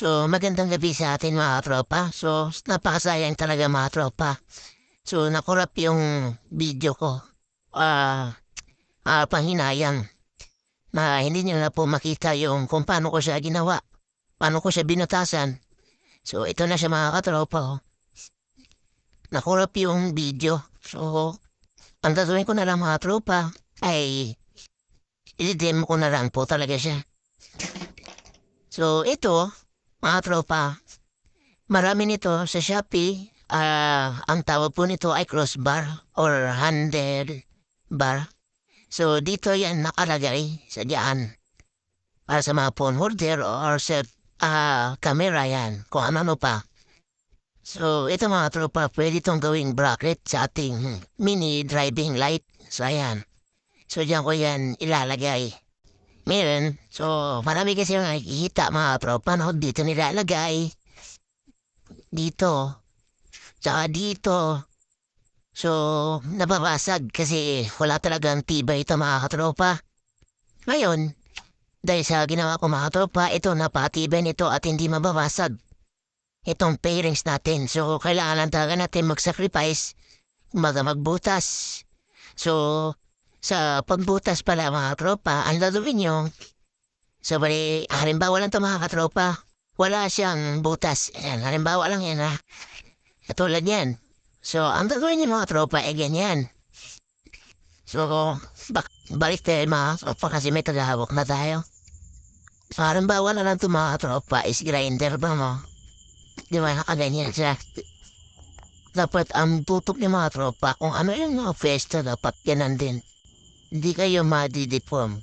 So, magandang gabi sa atin mga tropa. So, napakasayang talaga mga tropa. So, nakurap yung video ko. Ah, ah, panghinayang. Na hindi niyo na po makita yung kung paano ko siya ginawa. Paano ko siya binutasan. So, ito na siya mga katropa. oh. Nakurap yung video. So, ang gagawin ko na lang mga tropa ay i-demo ko na lang po talaga siya. So, ito, mga tropa, marami nito sa Shopee. Ah, ang tawag po nito ay crossbar or handle bar. So, dito yan nakalagay sa diyan. Para sa mga phone holder or sa ah, camera yan, kung ano pa. So, ito mga tropa, pwede itong gawing bracket sa ating mini driving light. So, ayan. So, diyan ko yan ilalagay. Meron. So, marami kasi yung nakikita mga tropa, no? Dito nilalagay. Dito. Tsaka dito. So, nababasag kasi wala talagang tibay ito mga katropa. Ngayon, dahil sa ginawa ko mga katropa, ito napatibay nito at hindi mababasag. Itong pairings natin. So, kailangan lang talaga natin mag-sacrifice. Maga magbutas. So, sa pagbutas pala mga tropa, ang gagawin nyo, so bali, halimbawa lang ito mga katropa, wala siyang butas. Ayan, halimbawa lang yan ha. Katulad yan. So, ang gagawin nyo mga tropa ay ganyan. So, bak balik tayo mga tropa kasi may tagahawak na tayo. So, halimbawa na lang ito mga tropa is grinder ba mo? Di ba nakaganyan siya? Dapat ang tutok ni mga tropa kung ano yung mga pwesto dapat ganan din hindi kayo madideform.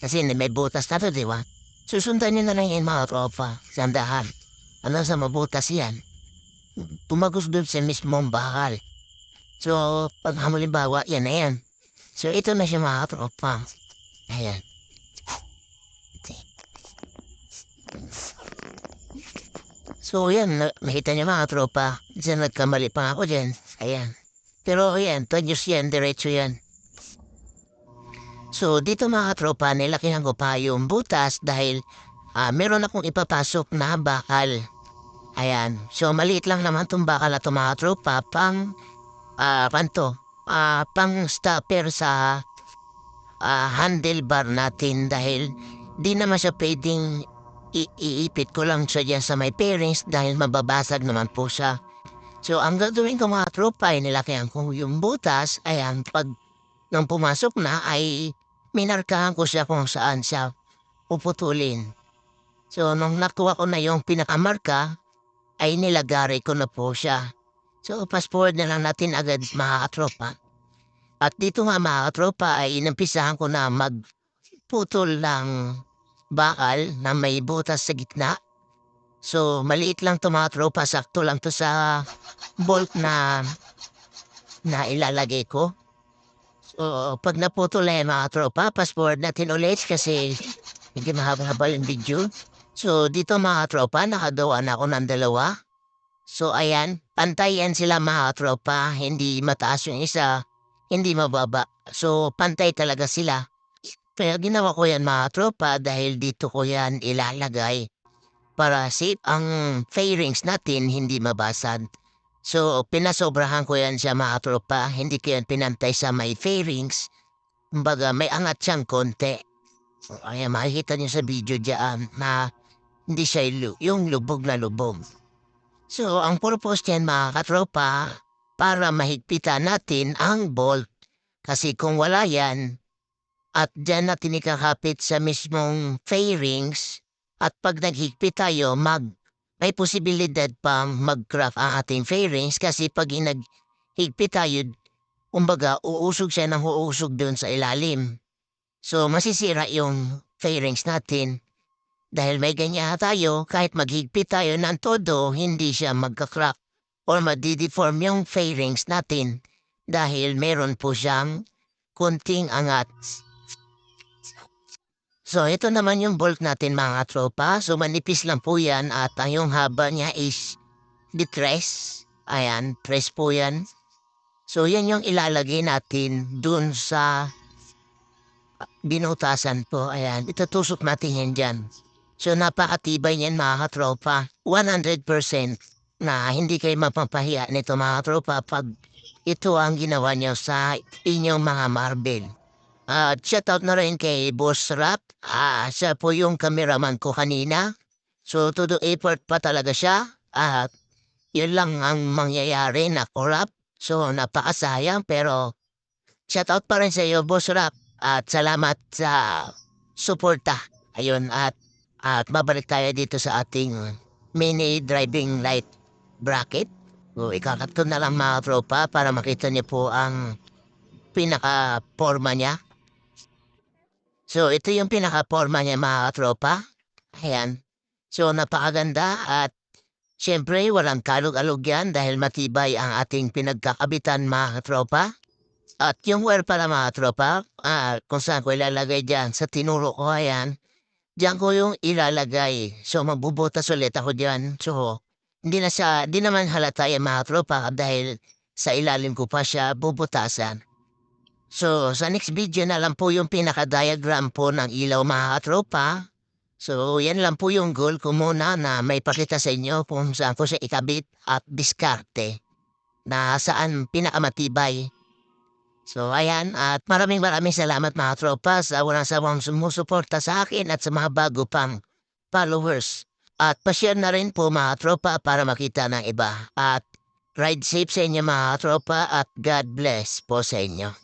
Kasi may butas na to, di ba? Susundan nyo na lang yung mga tropa. Sandahan. Ano sa mabutas yan? Tumagos doon sa mismong bakal. So, pag halimbawa, yan na yan. So, ito na siya mga tropa. Ayan. So, yan. na- Nakita niyo mga tropa. Diyan nagkamali pa ako dyan. Ayan. Pero, yan. Tanyos yan. Diretso yan. So, dito mga tropa, nilakihan ko pa yung butas dahil ah, meron akong ipapasok na bakal. Ayan. So, maliit lang naman itong bakal na ito mga tropa. Pang, ah, panto, ah, pang stopper sa ah, handlebar natin dahil di naman siya pwedeng iipit ko lang siya dyan sa may pairings dahil mababasag naman po siya. So, ang gagawin ko mga tropa ay nilakihan ko yung butas. Ayan, pag nang pumasok na ay minarkahan ko siya kung saan siya puputulin. So, nung nakuha ko na yung pinakamarka, ay nilagari ko na po siya. So, fast forward na lang natin agad mga katropa. At dito nga mga katropa ay inumpisahan ko na magputol ng bakal na may butas sa gitna. So, maliit lang to mga tropa, sakto lang to sa bolt na na ilalagay ko. So, pag naputol na yung mga tropa, forward natin ulit kasi hindi mahaba-haba yung video. So, dito mga tropa, nakagawa na ako ng dalawa. So, ayan, pantay yan sila mga tropa. Hindi mataas yung isa, hindi mababa. So, pantay talaga sila. Kaya ginawa ko yan mga tropa dahil dito ko yan ilalagay para safe ang fairings natin hindi mabasag. So, pinasobrahan ko yan sa mga tropa. Hindi ko yan pinantay sa may fairings. Kumbaga, may angat siyang konti. So, Kaya makikita niyo sa video dyan na hindi siya lu- yung lubog na lubog. So, ang purpose niyan mga katropa, para mahigpitan natin ang bolt. Kasi kung wala yan, at dyan natin ikakapit sa mismong fairings, at pag naghigpit tayo, mag may posibilidad pang mag-craft ang ating fairings kasi pag inaghigpit tayo, kumbaga, uusog siya ng uusog doon sa ilalim. So, masisira yung fairings natin. Dahil may ganyan tayo, kahit maghigpit tayo ng todo, hindi siya magka-crack or madideform yung fairings natin dahil meron po siyang kunting angat. So, ito naman yung bolt natin mga tropa. So, manipis lang po yan at ang yung haba niya is detress. Ayan, press po yan. So, yan yung ilalagay natin dun sa binutasan po. Ayan, itutusok natin yan dyan. So napakatibay niyan mga katropa. 100% na hindi kayo mapapahiya nito mga tropa pag ito ang ginawa niyo sa inyong mga marble. At shoutout na rin kay Boss Rap. Ah, siya po yung cameraman ko kanina. So to the effort pa talaga siya. At yun lang ang mangyayari na corrupt. So napakasayang pero shoutout pa rin sa iyo Boss Rap. At salamat sa suporta. Ayun at at babalik tayo dito sa ating mini driving light bracket. So, ikakatun na lang mga tropa para makita niyo po ang pinaka-forma niya. So, ito yung pinaka-forma niya mga tropa. Ayan. So, napakaganda at siyempre walang kalog-alog yan dahil matibay ang ating pinagkakabitan mga tropa. At yung wire pala mga tropa, ah, kung saan ko ilalagay dyan sa tinuro ko, ayan. Diyan ko yung ilalagay. So, magbubutas ulit ako dyan. So, hindi na siya, di naman halata yung mga tropa dahil sa ilalim ko pa siya bubutasan. So, sa next video na lang po yung pinaka-diagram po ng ilaw mga. So, yan lang po yung goal ko muna na may pakita sa inyo kung saan ko siya ikabit at diskarte na saan pinakamatibay. So, ayan, at maraming maraming salamat mga tropa sa walang sawang sumusuporta sa akin at sa mga bago pang followers. At pa-share na rin po mga tropa para makita ng iba. At ride safe sa inyo mga tropa at God bless po sa inyo.